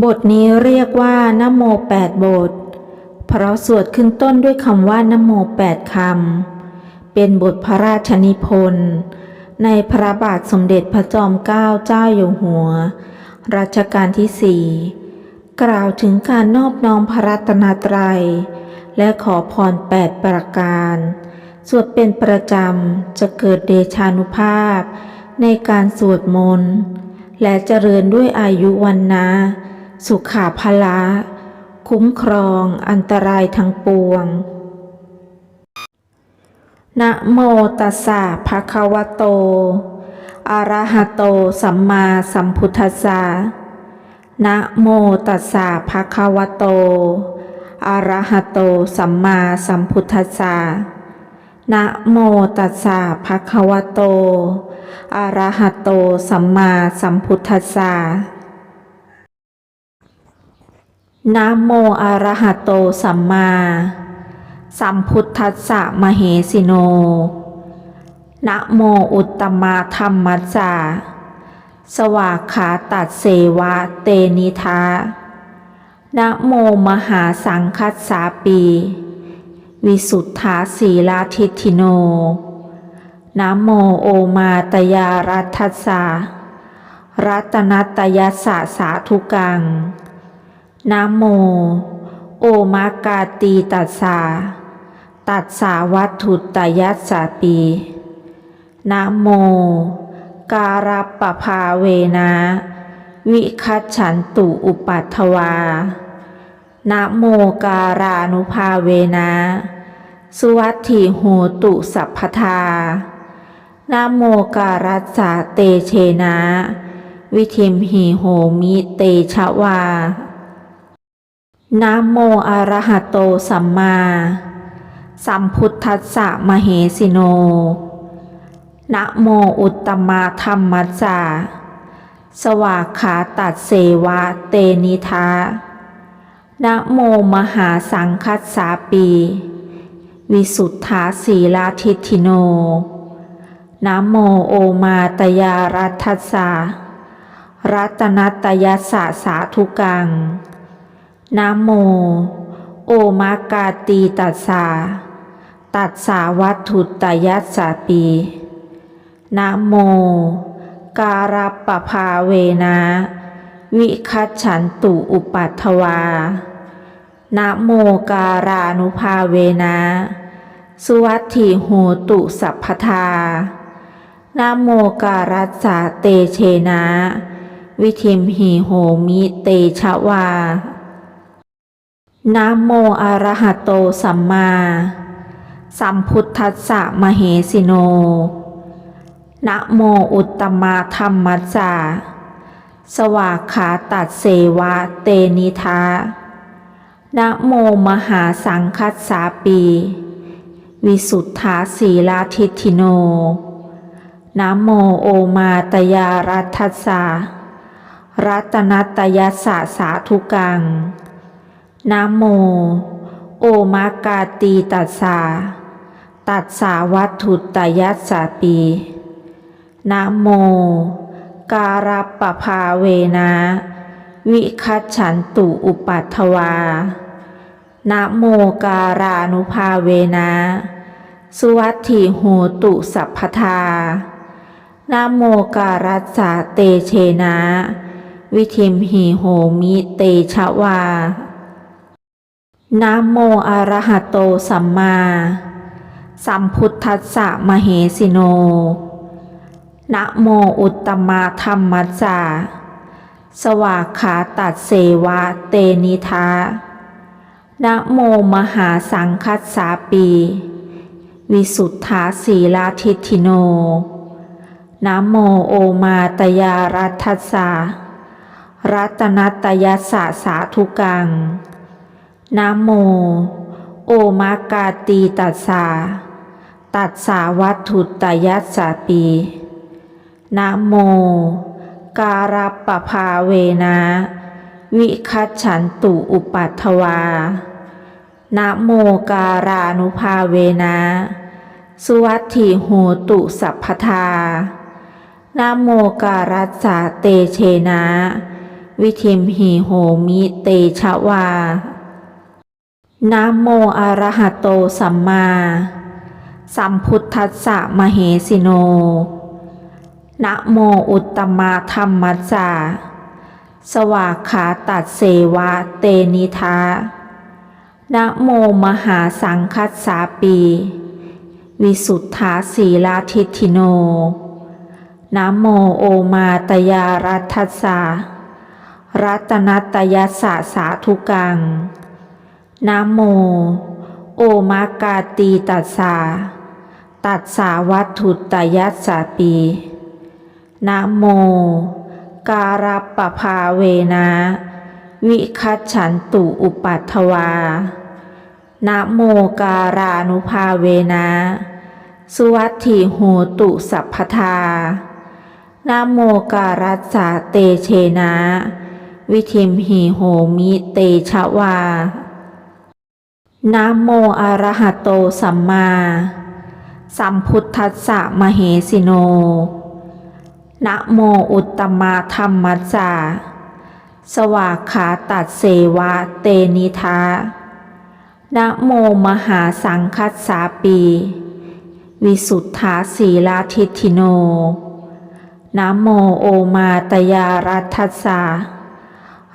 บทนี้เรียกว่านโมแปดบท เพราะสวดขึ้นต้นด้วยคำว่านโมแปดคำ เป็นบทพระราชนิพนธ์ในพระบาทสมเด็จพระจอมเกล้าเจ้าอยู่หัว รัชกาลที่สี่กล่าวถึงการนอบน้อมพระรัตนตรัย และขอพรแปดประการ สวดเป็นประจำจะเกิดเดชานุภาพ ในการสวดมนต์ และเจริญด้วยอายุวันนะ สุขาภละ คุ้มครองอันตรายทั้งปวง นะโมตัสสะภะคะวะโต อะระหะโตสัมมาสัมพุทธัสสะ นะโมตัสสะภะคะวะโต อะระหะโตสัมมาสัมพุทธัสสะนะโมตัสสะภะคะวะโต อะระหะโตสัมมาสัมพุทธัสสะ นะโมอะระหะโตสัมมา สัมพุทธัสสะมเหสิโน นะโมอุตตมาธรรมัสสะสวากขาตัดเสวะเตนิทานะโมมหาสังคัสสาปี วิสุทธาสีลาทิทิโน นะโมโอมาตยารัตสสะรัตนัตยัสสะสาธุกัง นะโม โอมากาตีตัสสา ตัสสาวัตถุตยัสสะปีนะโม การัปปภาเวนะ วิคัตฉันตุอุปัตถวานะโมการานุภาเวนะสุวัตถิโหตุสัพพทานะโมการัสสะเตเชนะ วิธิมหิโหมิเตชะวา นะโมอะระหะโตสัมมา สัมพุทธัสสะมเหสิโน นะโมอุตตมาธรรมัสสะสวากขาตัดเสวะเตนิทานะโมมหาสังคัสสาปี วิสุทธาสีลาทิทิโนนะโมโอมาตยารัตสสะรัตนัตยัสสะสาธุกัง นะโม โอมากาตีตัสสา ตัสสาวัตถุตยัสสะปีนะโม การัปปภาเวนะ วิคัตฉันตุอุปัตถวานะโมการานุภาเวนะสุวัตถิโหตุสัพพทานะโมการัสสะเตเชนะ วิธิมหิโหมิเตชะวา นะโมอระหะโตสัมมา สัมพุทธัสสะมเหสิโน นะโมอุตตมาธรรมัสสะสวากขาตัดเสวะเตนิทานะโมมหาสังคัสสาปี วิสุทธาสีลาทิทิโน นะโมโอมาตยารัตสสะรัตนัตยัสสะสาธุกัง นะโม โอมากาตีตัสสา ตัสสาวัตถุตยัสสะปีนะโม การัปปภาเวนะ วิคัตฉันตุอุปัตถวานะโมการานุภาเวนะสุวัตถิโหตุสัพพทานะโมการัสสะเตเชนะ วิธิมหิโหมิเตชะวา นะโมอะระหะโตสัมมา สัมพุทธัสสะมเหสิโน นะโมอุตตมาธรรมัสสะสวากขาตัดเสวะเตนิทานะโมมหาสังคัสสาปี วิสุทธาสีลาทิทิโนนะโมโอมาตยารัตสสะรัตนัตยัสสะสาธุกัง นะโม โอมากาตีตัสสา ตัสสาวัตถุตยัสสปีนะโม การัปปภาเวนะ วิคัตฉันตุอุปัตถวานะโมการานุภาเวนะสุวัตถิโหตุสัพพทานะโมการัสสะเตเชนะ วิธิมหีโหมิเตชะวา นะโมอะระหะโตสัมมา สัมพุทธัสสะมเหสิโน นะโมอุตตมาธรรมัสสะสวากขาตัดเสวะเตนิทานะโมมหาสังคัสสาปี วิสุทธาสีลาทิทิโน นะโมโอมาตยารัตสสะรัตนัตยัสสะสาธุกัง นะโม โอมากาตีตัสสา ตัสสาวัตถุตยัสสะปีนะโม การัปปภาเวนะ วิคัจฉันตุอุปัฏฐวานะโมการานุภาเวนะสุวัตถิโหตุสัพพทานะโมการัสสะเตเชนะ วิธิมหีโหมิเตชะวา นะโมอะระหะโตสัมมา สัมพุทธัสสะมเหสิโน นะโมอุตตมาธรรมัสสะสวากขาตัดเสวะเตนิทานะโมมหาสังคัสสาปี วิสุทธาสีลาทิทิโน นะโมโอมาตยารัตสสะ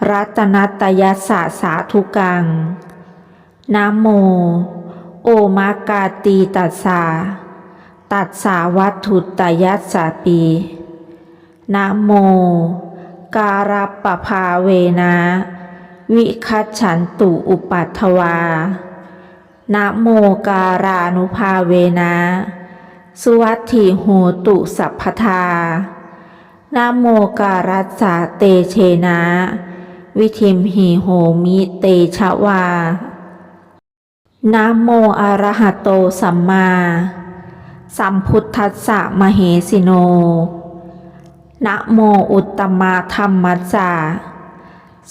รัตนัตยัสสะสาธุกัง นะโม โอมากาตีตัสสา ตัสสาวัตถุตยัสสะปีนะโม การัปปภาเวนะ วิคัจฉันตุอุปัฏฐวานะโมการานุภาเวนะสุวัตถิโหตุสัพพทานะโมการัสสะเตเชนะ วิธิมหีโหมิเตชะวา นะโมอะระหะโตสัมมา สัมพุทธัสสะมเหสิโน นะโมอุตตมาธรรมัสสะ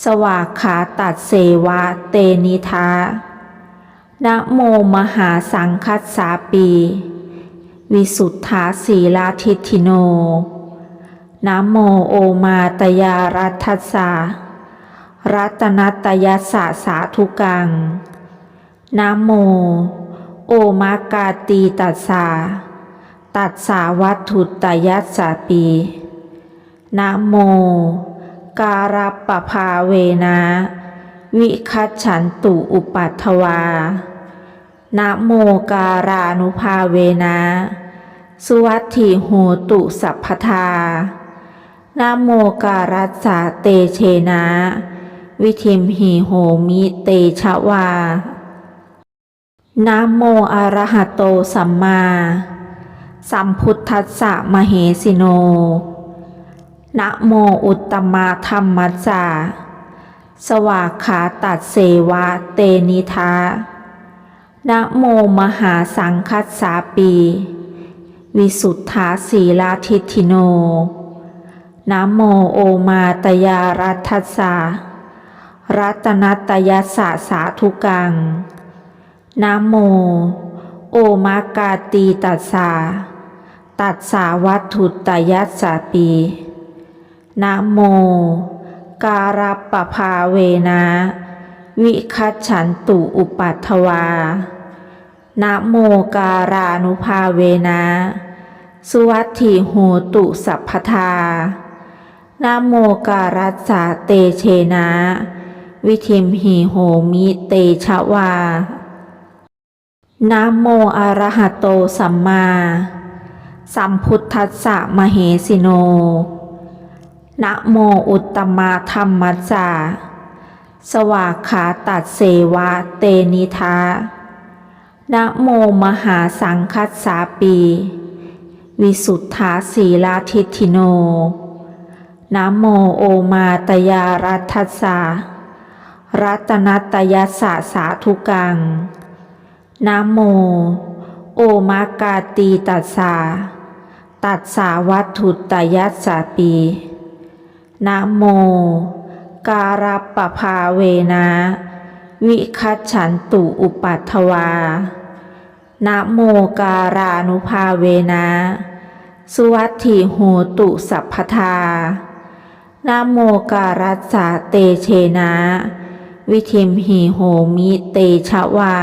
สวากขาตัดเสวะเตนิทานะโมมหาสังคัสสาปี วิสุทธาสีลาทิทิโน นะโมโอมาตยารัตสสะรัตนตยัสสะสาธุกัง นะโม โอมากาตีตัสสา ตัสสาวัตถุตยัสสะปี นะโม การัปปภาเวนะ วิคัจฉันตุอุปัฏฐวา นะโมการานุภาเวนะ สุวัตถิโหตุสัพพทานะโมการัสสะเตเชนะ วิธิมหีโหมิเตชะวา นะโมอะระหะโตสัมมาสัมพุทธัสสะมเหสิโน นะโมอุตตมาธรรมัสสะสวากขาตัดเสวะเตนิทานะโมมหาสังคัสสาปี วิสุทธาสีลาทิทิโน นะโมโอมาตยารัตทัสสะรัตนัตยัสสะสาธุกัง นะโม โอมากาตีตัสสา ตัสสาวัตถุตยัสสะปีนะโม การัปปภาเวนะ วิคัจฉันตุอุปัฏฐวานะโมการานุภาเวนะสุวัตถิโหตุสัพพทานะโมการัสสะเตเชนะ วิธิมหีโหมิเตชะวา นะโมอะระหะโตสัมมา สัมพุทธัสสะมเหสิโน นะโมอุตตมาธรรมัสสะสวากขาตัดเสวะเตนิทานะโมมหาสังคัสสาปี วิสุทธาสีลาทิทิโน นะโมโอมาตยารัตสสะรัตนตยัสสะสาธุกัง นะโม โอมากาตีตัสสา ตัสสาวัตถุตยัสสะปีนะโม การัปปภาเวนะ วิคัจฉันตุอุปัฏฐวานะโมการานุภาเวนะสุวัตถิโหตุสัพพทานะโมการัสสะเตเชนะ วิธิมหิโหมิเตชะวา